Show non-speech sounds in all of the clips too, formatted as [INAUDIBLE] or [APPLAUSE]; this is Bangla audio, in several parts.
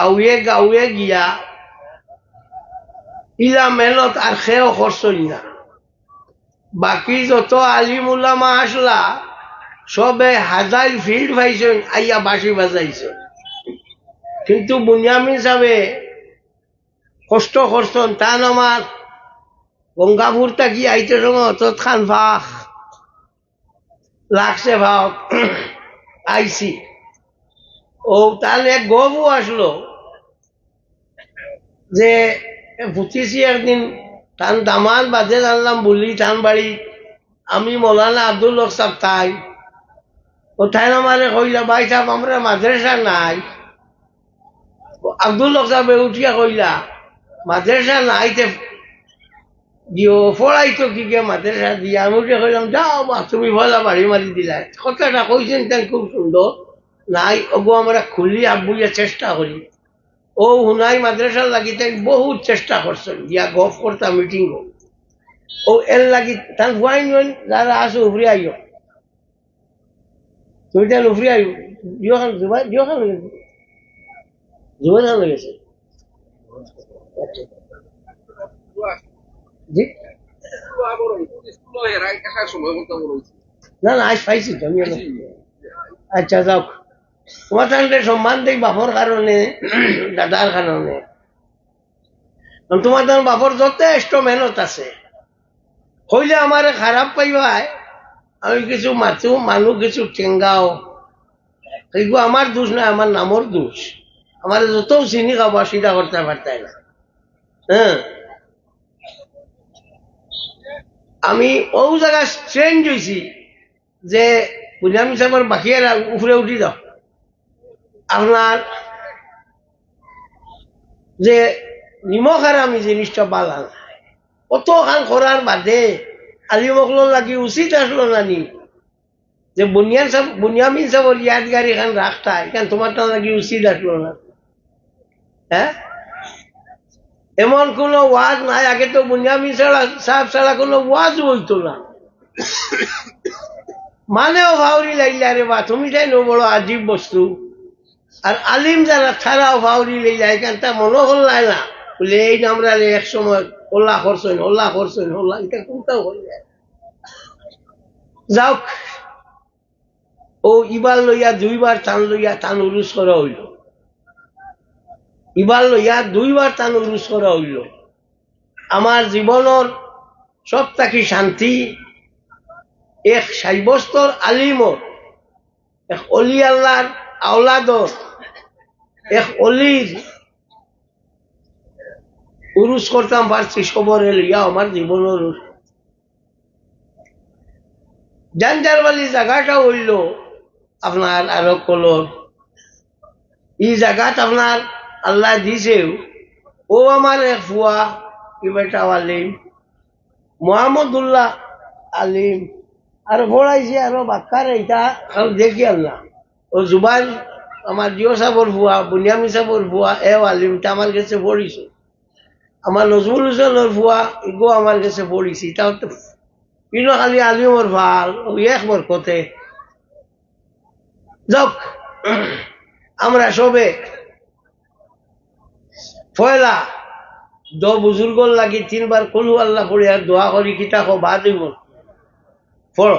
গাঁৱে গাঁৱে গিয়া ইলা মেলত আর খেয়েও করছই না বাকি যত আলিম উলামা আসলা সবে হাজার ফিল্ড পাইছেন আইয়া বাঁশি বাজাইছে কিন্তু বুনিয়ামিন সাহেবে কষ্ট করছেন তান আমার গঙ্গাপুর থাকি আইতে সময় অত খান ভাগ লাগছে ভাব আইসি ও তাহলে গবু আসলো যে ভুতিছি একদিন টান দামান বাজে জানলাম বলি টান বাড়ি আমি মৌলানা আব্দুল হক সাহেব তাই। কোথায় আমারে কইলা ভাই সাহেব আমরা মাদ্রাসা নাই। আব্দুল হক সাহেব উঠিয়া কইলা মাদ্রাসা নাই তে দিও পড়াইতো কি গে মাদ্রাসা দিয়ে? আমি উঠে কইলাম যাও বা, তুমি ভলা বাড়ি মারি দিলা। কথাটা কইছেন তাই খুব সুন্দর নাই ওগো আমরা খুলি আব্বুইয়া চেষ্টা করি ও হুনাই মাদ্রাসার লাগি তাই বহুত চেষ্টা করছেন। ইয়া গফ করতাম মিটিং ও এর লাগি তার ভুয়াই নন যারা আসো উফরি আইও। তুমি তাহলে উফরি আইও। জুবাই খান গেছে। না না, আজ পাইছি আমি আচ্ছা যাও তোমার তাহলে সম্মান দেই বাপর কারণে [CLEARS THROAT] দাদার কারণে তোমার তখন বাপর যথেষ্ট মেহনত আছে। হইলে আমার খারাপ পাইবাই। আমি কিছু মাথু মানুষ কিছু ঠেঙ্গাও এইগু আমার দোষ না আমার নামর দোষ। আমার যত চিনি খাবা সিধা করতে পারতাই না হ্যাঁ আমি ও জায়গা চেঞ্জ হয়েছি যে বুঝলাম সাহেবের বাকিয়ারা উপরে উঠি দাও আপনার যে নিমখ আর আমি জিনিসটা বালা কত খান করার বাদে আলিমকল লাগি উচিত আসলো নানি। যে বুনিয়ান সাহেব বুনিয়ামিন সাহেবের ইয়াদগারি খান রাখতা এখান তোমার তো লাগি উচিত আসলো না। হ্যাঁ এমন কোন ওয়াজ নাই আগে তো বুনিয়ামিন সাহেব ছাড়া কোনো ওয়াজ বলতো না। মানেও ভাউরি লাগলে আরে বা, তুমি তাই বড় আজীব বস্তু। আর আলিম যারা ছাড়াও ভাউরি লইলা এখানটা মনে হল নাই না। বলে, এই যে আমরা এক সময় ওল্লা করছেন ওল্লা করছেন ওল্লা এটা কোনটাও হল যাওক ও ইবার লইয়া দুইবার টান লইয়া টান উরুস করা হইল। ইবার লইয়া দুইবার টান উরুস করা হইল। আমার জীবনের সব থাকি শান্তি? এক সাব্যস্তর আলিমর এক অলি আল্লাহর আওলাদর এক অলির উরুস করতাম পারছি সবরে লইয়া আমার জীবনের জানজারবালি জায়গাটা হইল আপনার আরও কলর। এই জায়গাত আপনার আল্লাহ দিছেও। ও আমার এক ফুয়া, কি বেটা আলিম। মোহাম্মদুল্লাহ আলিম। আর পড়াইছে আরও বাক্কার খালি দেখি আল্লাহ। ও জুবাইর আমার জিও সাবর ভুয়া, বুনিয়ামি সাবর ভুয়া, এ আলিমটা আমার কাছে পড়িছে আমার নজরুল হোসেনের ভুয়া, ইগো আমার কাছে পড়িছে তাও তো ইনো খালি আলিমর ভালো এক মোর কথে যাক আমরা সবে পয়লা দ বুজুর্গর লাগি তিনবার কলু আল্লাহ পড়ি আর দোয়া করি কিতা কো বাদ হইব পড়ো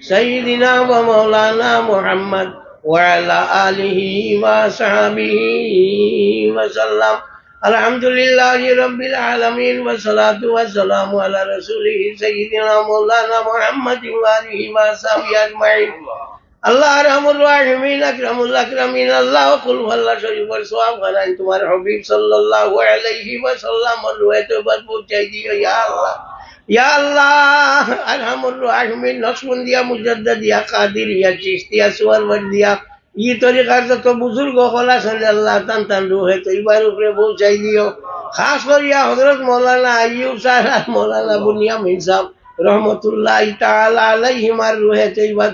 سيدنا ومولانا محمد وعلى آله وصحبه وسلم الحمد لله رب العالمين والصلاة والسلام على رسوله سيدنا مولانا محمد وآله وصحبه أجمعين আল্লাহ রহমুল রাহিমিন আকরামুল আকরামিন আল্লাহ কুল ভাল্লাহ শরীফের সওয়াব করেন তোমার হাবিব সাল্লাল্লাহু আলাইহি ওয়াসাল্লাম রুয়াতে বাদ পৌঁছাই দিও ইয়া আল্লাহ আল্লাহ মৌলানা মৌলানা বুনিয়া সাহেব, রহমতুল্লাহ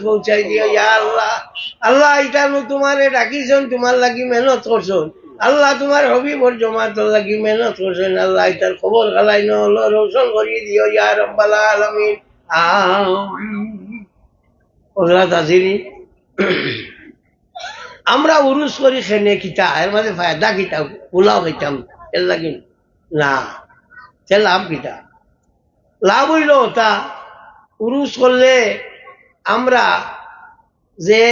পৌঁছাই দিও। আল্লাহ আল্লাহ নু তোমারে ডাকিছেন, তোমার লাগি মেহনত করছেন। আল্লাহ তোমার হবিবর জমাত লাগি মেহনত করছেন? আল্লাহ এটার খবর গালাই নহল, রোশন করিয়ে দিও, ইয়া রব্বাল আজিরি, আমরা উরুস করি সেনে কিতা, এর মাঝে ফায়দা কিতা, পোলাও খাইতাম এর লাগি না? সে লাভ কিতা? লাভ হইল তা উরুস করলে আমরা যে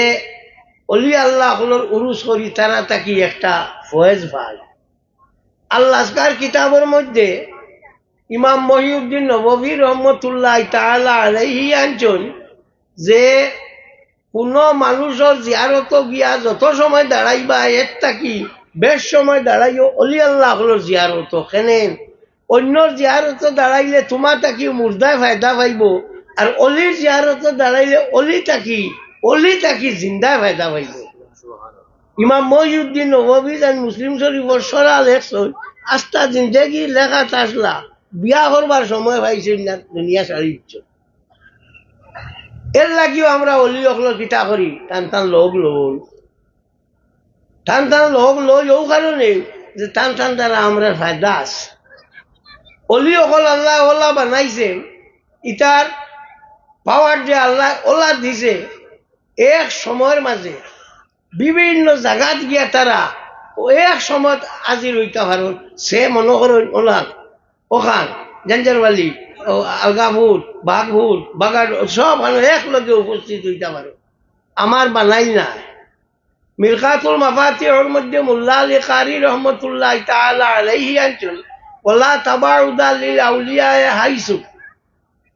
অলি আল্লাহ হলোর উরুস করি, তারা তাকি একটা ফয়েজ পায় আল্লাহকার কিতাবের মধ্যে ইমাম মহিউদ্দিন নবী রহমতুল্লাহ তাআলা আলাইহি আনছেন যে কোন মানুষের জিয়ারত গিয়া যত সময় দাঁড়াইবা, এর থাকি বেশ সময় দাঁড়াইও অলি আল্লাহ হলো জিয়ারত। কেনে অন্যর জিয়ারত দাঁড়াইলে তোমার তাকি মুর্দায় ফায়দা পাইব, আর অলির জিয়ারত দাঁড়াইলে অলি তাকি অলি তাকি জিন্দায় ফায়দা পাইব ইমাম মহিউদ্দিন নবী আর মুসলিম শরীফর সরা লেখছই আস্তা জিন্দগি লেখা তাসলা বিয়া করবার সময় পাইছে দুনিয়া সারি এর লাগিও আমরা অলি অকল কিতা করি, টান টান লোক লই টান টান লোক লই ও কারণে যে টান টান দ্বারা আমরা ফায়দা আছে। অলি অকল আল্লাহ ওলা বানাইছে ইটার পাওয়ার যে আল্লাহ ওলা দিছে এক সময়ের মাঝে বিভিন্ন জায়গাত গিয়া তারা এক সময় আজি রইতে পারো সে মনে করেন, ওলান, ওখান, জঞ্জারবালি আলগাভুল বাঘভুল বাগার সব এক লগে উপস্থিত হইতে পারো আমার বানাই নাই। মিলকাতুল মাফাতি ওর মধ্যে মুল্লা আলী কারি রহমতুল্লাহ তাআলা আলাইহি আনছেন ওলা তাবাউদা লিল আউলিয়া হাইসু।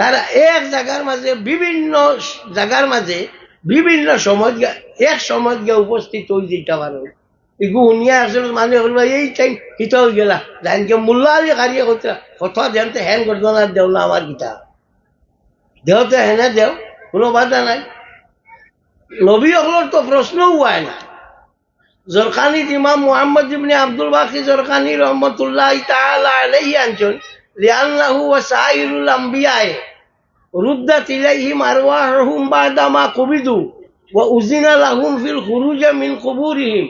তারা এক জায়গার মাঝে বিভিন্ন জায়গার মাঝে বিভিন্ন সময় এক সময় গিয়া উপস্থিত হয়ে যেতে পারো এগু শুনিয়া আসলে এই টাইম হয়ে গেলা? জানকে মূল্যা আলী কারিয়ে করতে কথা জানতে হ্যান করতো না দেও না আমার গীতা দেওতে হেনে দেও, কোনো বাধা নাই। নবী অকলর তো প্রশ্নও হয় না জরখানিত ইমাম মুহাম্মদ ইবনে আব্দুল বাকি জরখানি রহমতুল্লাহ তাআলা আলাইহি আনছেন লিআন্নাহু ওয়া সাইরুল আম্বিয়ায়ে রুদ্দাত ইলাইহিম আরওয়াহুম বাদা মা কুবিদু ওয়া উযিনা লাহুম ফিল খুরুজ মিন কুবুরিহিম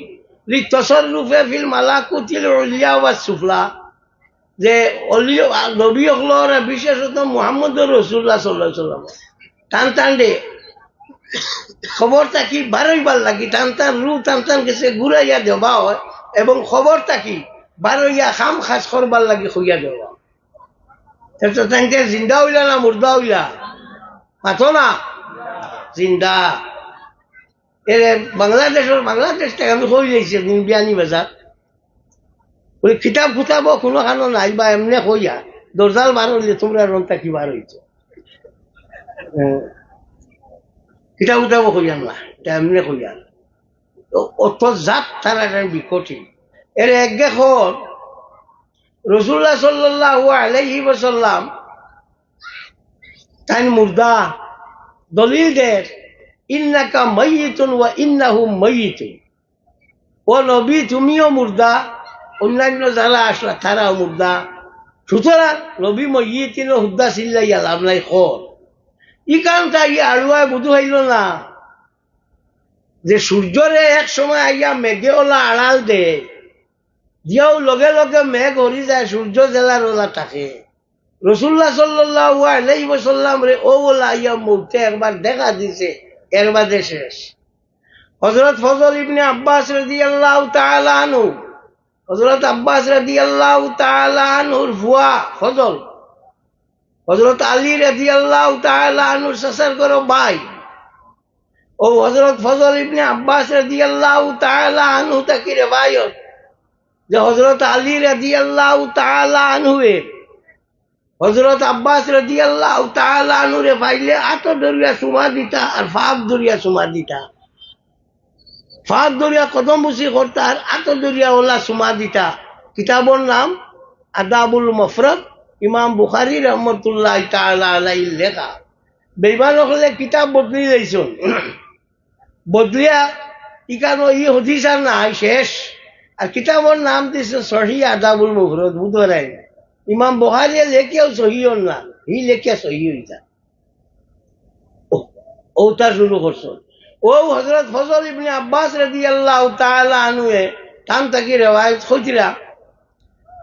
লিতাসাররুফে ফিল মালাকুতিল উলিয়া ওয়া সুফলা। যে অলিও, নবী হকলর বিশেষত মুহাম্মদ রসুল্লাহ সাল্লাহ সাল্লাম টান টান দে। খবর তাকি বারোইবার লাগি টান টান রু, টান টান গেছে, ঘুরাইয়া দেওয়া হয়। এবং খবর তাকি বারোইয়া খাম খাস করবার লাগি খুঁইয়া দেওয়া এটা তাইতে জিন্দা হইলা না মুর্দা হইলা মাথো না জিন্দা এ বাংলাদেশের বাংলাদেশ থেকে আমি কই যাইছি বিয়ানি বাজার ওই কিতাব ফুটাব কোনো খানো নাই বা এমনি কইয়া দরজাল হইলে তোমরা রন্তা কি বার হইছ কিতাব ফুটাব কইয়া না এমনি কইয়া অত জাত তারা বিকটি এর এক দেখর রসুল্লাহ সাল্লাহ আলাইহি বসাল্লাম তাই মুর্দা, দলিল দের ইন্নাকা ময়িতুন ওয়া ইন্নাহু ময়িতুন ও নবী, তুমিও মুর্দা, অন্যান্য যারা আসলা তারাও মুর্দা। সুতরাং নবী ময়িতিন হুদ্দা চিল্লাইয়া লাভ নাই, খর। ই কারণটা ই আড়ুয়ায় বুধু হইল না। যে সূর্যরে এক সময় আইয়া মেঘে ওলা আড়াল দে দিয়াও লগে লগে মেঘ হরি যায়, সূর্য জেলার ওলা থাকে। রসুল্লাহ সাল্লাহ আলাই সাল্লাম রে ও ওলা আইয়া মুখতে একবার দেখা দিছে এর বাদে শেষ। হজরত ফজল ইবনে আব্বাস রদি আল্লাহ তালু হজরত আব্বাস রদি আল্লাহ তালুর ভুয়া ফজল হজরত আলী রদি আল্লাহ তালুর শাসার করো ভাই। ও হজরত ফজল ইবনে আব্বাস রদি আল্লাহ তালু তাকি রে ভাই যে হজরত আলী রাজি আল্লাহ আনহুয়ে হজরত আব্বাস রাজি আল্লাহ আনহুরে পাইলে আত দরিয়া সুমা দিতা আর ফাঁক দরিয়া সুমা দিতা। ফাঁক দরিয়া কদম বুসি করতা আর আত দরিয়া ওলা সুমা দিতা। কিতাবর নাম আদাবুল মফরত, ইমাম বুখারি রহমতুল্লাহ আলাই লেখা। বেইমান হলে কিতাব বদলি দিয়েছুন বদলিয়া ইকানো ই হদিস আর নাই, শেষ। আর কিতাবর নাম দিছে সহি আদাবুল মুফরত বুধরাই ইমাম বুখারিয়ে লেখেও সহিও না হি লেখিয়া সহি হইতা ও তার শুরু করছ ও হজরত ফজল ইবনে আব্বাস রাদি আল্লাহ তাআলা আনুয়ে তাম তাকি রেওয়ায়ত হইতিরা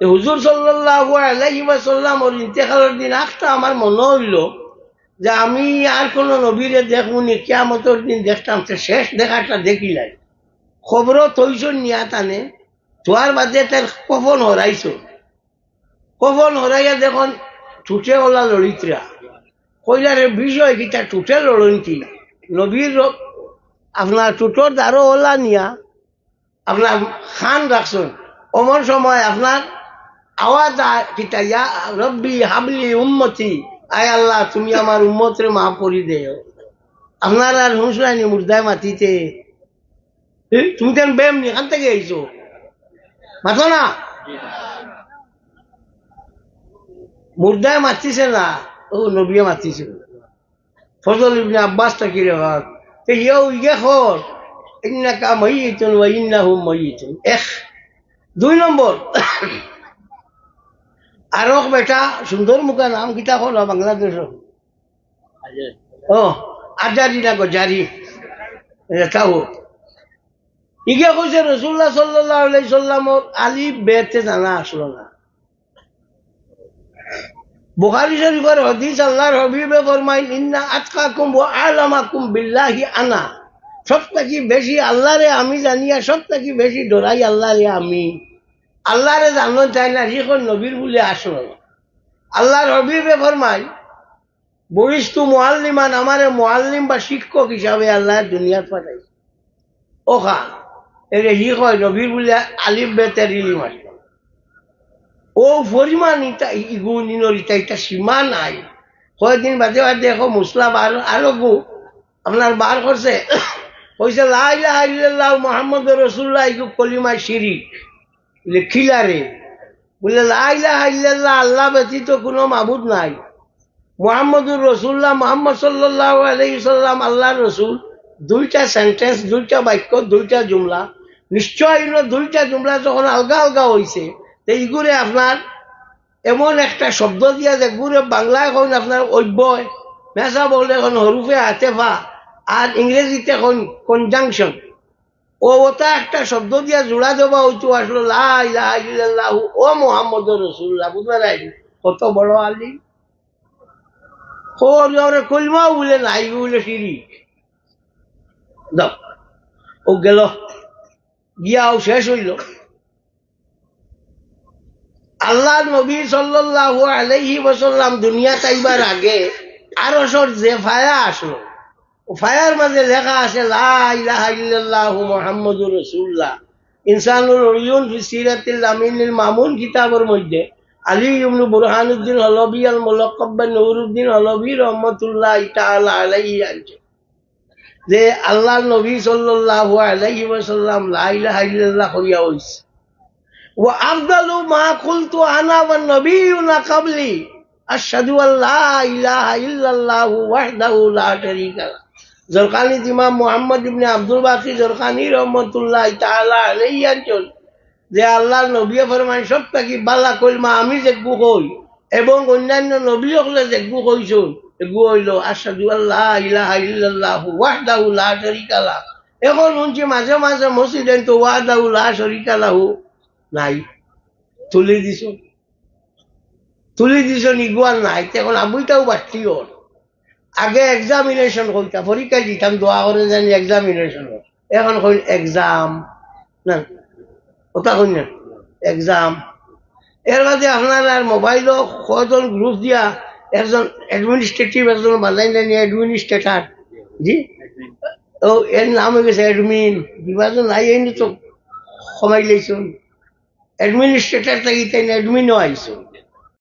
হুজুর সাল্লাল্লাহু আলাইহি ওয়াসাল্লাম ওর ইন্তেকালের দিন আখটা আমার মনে হইল যে, আমি আর কোন নবীরে দেখবনি কিয়ামতের দিন দেখতাম সে শেষ দেখাটা দেখিলাই খবরও তৈছন নিয়া টানে তোয়ার বাদে তার কফন হরাইছ। কফন হরাইয়া দেখুন ঠুটে ওলা লড়িতরা কইলারে বিষয় কি তার টুটে লড়ন্তি নবীর আপনার টুটোর দ্বারও ওলা নিয়া। আপনার খান রাখছেন অমন সময় আপনার আওয়াজ কিতা ইয়া রব্বি হাবলি উম্মতি। আয় আল্লাহ, তুমি আমার উম্মতরে মাফ করি দেও। আপনার আর হুঁসলানি মুর্দায় মাতিতে তুমি কেন বেম নি এখান থেকে আইছো মাথো না? মুর্দায় মাতিছে না। ও নবিয়ে মাতিছে ফজল ইবনে আব্বাস তাকি রে ভাগ ইয়েও ইয়ে খর ইন্নাকা মাইয়িতুন ওয়া ইন্নাহুম মাইয়িতুন। এক দুই নম্বর। আর এক বেটা সুন্দর মুখা নাম কিতা হল? বাংলাদেশ ও আজারি না গজারি তাও ইগে কইছে রসুল্লাহ সাল্লাহ সাল্লামর আলি বেতে জানা আসলো না। বুখারি শরীফের হদিস আল্লাহর হবিবে ফরমাইন ইন্না আতকাকুম ওয়া আলামাকুম বিল্লাহি আনা। সব থেকে বেশি আল্লাহরে আমি জানিয়া সব থেকে বেশি ডরাই আল্লাহরে আমি। আল্লাহরে জানো চাই না যিখন নবীর বলে আসলো না। আল্লাহর হবিবে ফরমাই বরিষ্ঠ মোয়াল্লিমান আমারে মোয়াল্লিম বা শিক্ষক হিসাবে আল্লাহ দুনিয়ার পাঠাই ওখা এরে হি কয়, নবীর বলে আলিফ বেতের ইলিম আসলো ও পরিমাণ ইটা ইগুণ ইনর ইটা সীমা নাই। কয়েকদিন বাদে বাদে দেখো মুসলা বার আরও গু, আপনার বার করছে। কইছে লাইল্লাহ মোহাম্মদ রসুল্লাহ ইগু কলিমা শিরিক। লেখিলা রে? বলে লাইলাহ আল্লাহ ব্যতীত কোনো মাবুদ নাই। মোহাম্মদুর রসুল্লাহ মোহাম্মদ সাল্লাহ আলাইসাল্লাম আল্লাহ রসুল, দুইটা সেন্টেন্স দুইটা বাক্য, দুইটা জুমলা। নিশ্চয় দুইটা জুমলা যখন আলগা আলগা হয়েছে তো আপনার এমন একটা শব্দ দিয়া যে গুরে বাংলা এখন আপনার অব্যয় মেসা বলে এখন হরুফে আতেফা আর ইংরেজিতে এখন কনজাংশন ও ওটা একটা শব্দ দিয়া জোড়া দেবা হইতো, আসলো লাহ ও মোহাম্মদ রসুল্লাহ বুঝতে নাই? কত বড় আলী ওরে কলমাও বলে নাই বলে সিঁড়ি দাও। ও গেল। গিয়াও শেষ হইল। আল্লাহ নবী সাল্লাল্লাহু আলাইহি ওয়াসাল্লাম দুনিয়া তাইবার আগে আরও সর যে ফায়া আসলো ফায়ার মাঝে লেখা আছে, লা ইলাহা ইল্লাল্লাহু মুহাম্মাদুর রাসূলুল্লাহ। ইনসানুল উয়ুন ফি সিরাতিল আমিনুল মামুন কিতাবের মধ্যে, আলী ইবনু বুরহানুদ্দিন হলবি আল মুলাক্কাব নুরুদ্দিন হলবি রহমতুল্লাহ তাআলা আলাইহি আনছে যে আল্লাহ নবী সাল্লাহ আলাইসাল্লাম লাইলা হাইল্লাহ করিয়া হইছে। ও আফদালু মা কুলতু আনা ওয়া নবিউনা কাবলি। আশহাদু আল্লা ইলাহা ইল্লাল্লাহু ওয়াহদাহু লা শারীকা লা। জরকানি ইমাম মুহাম্মদ ইবনে আব্দুল বাকি জরকানি রহমাতুল্লাহ তাআলা আলাইহি একজন যে আল্লাহ নবী ফরমান সব থাকি বালা কইমা আমি যে গুকই এবং অন্যান্য নবী হলে যে গুক হইছুন হইল এখন শুনছি মাঝে মাঝে তো লাহু নাই। তুলে দিছ। তুলে দিছ নাই। এখন আবুইটাও বাড়তি ওর আগে এক্সামিনেশন করতাম পরীক্ষা দিতাম, দোয়া করে জানি এক্সামিনেশন এখন কইল এক্সাম না ওটা না। এক্সাম এর মাঝে আপনার আর মোবাইলও কজন গ্রুপ দিয়া একজন অ্যাডমিনিস্ট্রেটিভ একজন বাজাই নেন অ্যাডমিনিস্ট্রেটার জি? ও, এর নাম হয়ে গেছে অ্যাডমিন। বিভাজন নাই, এই তো কমাই লেইছুন। অ্যাডমিনিস্ট্রেটার থাকি তাই অ্যাডমিনও আইসো